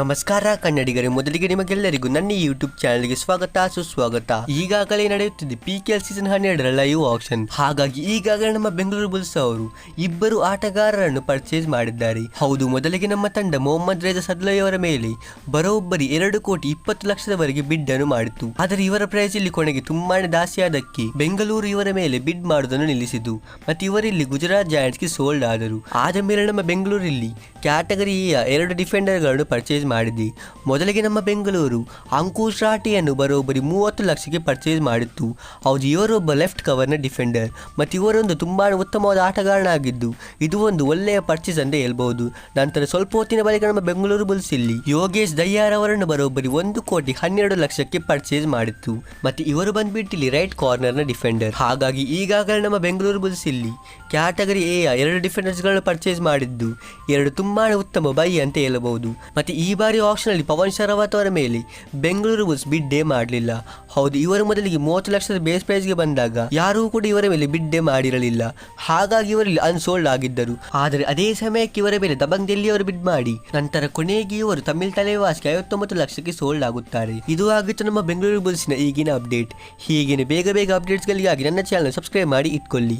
ನಮಸ್ಕಾರ ಕನ್ನಡಿಗರೇ, ಮೊದಲಿಗೆ ನಿಮಗೆಲ್ಲರಿಗೂ ನನ್ನ ಯೂಟ್ಯೂಬ್ ಚಾನಲ್ಗೆ ಸ್ವಾಗತ, ಸುಸ್ವಾಗತ. ಈಗಾಗಲೇ ನಡೆಯುತ್ತಿದೆ ಪಿ ಕೆ ಎಲ್ ಸೀಸನ್ ಹನ್ನೆರಡರ ಲೈವ್ ಆಪ್ಷನ್ ಹಾಗಾಗಿ ಈಗಾಗಲೇ ನಮ್ಮ ಬೆಂಗಳೂರು ಬುಲ್ಸ್ ಅವರು ಇಬ್ಬರು ಆಟಗಾರರನ್ನು ಪರ್ಚೇಸ್ ಮಾಡಿದ್ದಾರೆ. ಹೌದು, ಮೊದಲಿಗೆ ನಮ್ಮ ತಂಡ ಮೊಹಮ್ಮದ್ ರೇಜಾ ಸದ್ಲೈ ಅವರ ಮೇಲೆ ಬರೋಬ್ಬರಿ ಎರಡು ಕೋಟಿ ಇಪ್ಪತ್ತು ಲಕ್ಷದವರೆಗೆ ಬಿಡ್ ಅನ್ನು ಮಾಡಿತು ಆದರೆ ಇವರ ಪ್ರೈಸ್ ಇಲ್ಲಿ ಕೊನೆಗೆ ತುಂಬಾನೇ ದಾಸಿಯಾದಕ್ಕೆ ಬೆಂಗಳೂರು ಇವರ ಮೇಲೆ ಬಿಡ್ ಮಾಡುವುದನ್ನು ನಿಲ್ಲಿಸಿತು ಮತ್ತು ಇವರಿಲ್ಲಿ ಗುಜರಾತ್ ಜಾಯಿಂಟ್ಸ್ಗೆ ಸೋಲ್ಡ್ ಆದರು. ಆದ ಮೇಲೆ ನಮ್ಮ ಬೆಂಗಳೂರಿಲ್ಲಿ ಕ್ಯಾಟಗರಿಯ ಎರಡು ಡಿಫೆಂಡರ್ಗಳನ್ನು ಪರ್ಚೇಸ್ ಮಾಡಿದ್ವಿ ಮೊದಲಿಗೆ ನಮ್ಮ ಬೆಂಗಳೂರು ಅಂಕುಶ್ ರಾಟಿಯನ್ನು ಬರೋಬ್ಬರಿ ಮೂವತ್ತು ಲಕ್ಷಕ್ಕೆ ಪರ್ಚೇಸ್ ಮಾಡಿತ್ತು. ಹೌದು ಇವರೊಬ್ಬ ಲೆಫ್ಟ್ ಕವರ್ನ ಡಿಫೆಂಡರ್ ಮತ್ತು ಇವರೊಂದು ತುಂಬಾ ಉತ್ತಮವಾದ ಆಟಗಾರನಾಗಿದ್ದು, ಇದು ಒಂದು ಒಳ್ಳೆಯ ಪರ್ಚೇಸ್ ಅಂತ ಹೇಳ್ಬಹುದು ನಂತರ ಸ್ವಲ್ಪ ಹೊತ್ತಿನ ಬಳಿಕ ನಮ್ಮ ಬೆಂಗಳೂರು ಬುಲ್ಸ್ ಇಲ್ಲಿ ಯೋಗೇಶ್ ದಯ್ಯಾರ್ ಅವರನ್ನು ಬರೋಬ್ಬರಿ ಒಂದು ಕೋಟಿ ಹನ್ನೆರಡು ಲಕ್ಷಕ್ಕೆ ಪರ್ಚೇಸ್ ಮಾಡಿತ್ತು. ಮತ್ತು ಇವರು ಬಂದ್ಬಿಟ್ಟು ಇಲ್ಲಿ ರೈಟ್ ಕಾರ್ನರ್ನ ಡಿಫೆಂಡರ್ ಹಾಗಾಗಿ ಈಗಾಗಲೇ ನಮ್ಮ ಬೆಂಗಳೂರು ಬುಲ್ಸ್ ಇಲ್ಲಿ ಕ್ಯಾಟಗರಿ ಎ ಎರಡು ಡಿಫೆಂಡರ್ಸ್ಗಳನ್ನು ಪರ್ಚೇಸ್ ಮಾಡಿದ್ದು. ಎರಡು ತುಂಬಾ ಉತ್ತಮ ಬೈ ಅಂತ ಹೇಳಬಹುದು ಮತ್ತು ಈ ಬಾರಿ ಆಪ್ಷನಲ್ಲಿ ಪವನ್ ಶರಾವತ್ ಅವರ ಮೇಲೆ ಬೆಂಗಳೂರು ಬುಲ್ಸ್ ಬಿಡ್ಡೇ ಮಾಡಲಿಲ್ಲ. ಹೌದು, ಇವರು ಮೊದಲಿಗೆ ಮೂವತ್ತು ಲಕ್ಷದ ಬೇಸ್ ಪ್ರೈಸ್ಗೆ ಬಂದಾಗ ಯಾರೂ ಕೂಡ ಇವರ ಮೇಲೆ ಬಿಡ್ಡೇ ಮಾಡಿರಲಿಲ್ಲ. ಹಾಗಾಗಿ ಇವರಲ್ಲಿ ಅನ್ಸೋಲ್ಡ್ ಆಗಿದ್ದರು. ಆದರೆ ಅದೇ ಸಮಯಕ್ಕೆ ಇವರ ಮೇಲೆ ದಬಂಗ್ ಡೆಲ್ಲಿ ಅವರು ಬಿಡ್ ಮಾಡಿ, ನಂತರ ಕೊನೆಗೆ ಇವರು ತಮಿಳ್ ತಲೆವಾಸ್ಗೆ ಐವತ್ತೊಂಬತ್ತು ಲಕ್ಷಕ್ಕೆ ಸೋಲ್ಡ್ ಆಗುತ್ತಾರೆ. ಇದು ಆಗಿತ್ತು ನಮ್ಮ ಬೆಂಗಳೂರು ಬುಲ್ಸ್ನ ಈಗಿನ ಅಪ್ಡೇಟ್ ಹೀಗಿನ ಬೇಗ ಬೇಗ ಅಪ್ಡೇಟ್ಸ್ಗಳಿಗಾಗಿ ನನ್ನ ಚಾನಲ್ ಸಬ್ಸ್ಕ್ರೈಬ್ ಮಾಡಿ ಇಟ್ಕೊಳ್ಳಿ.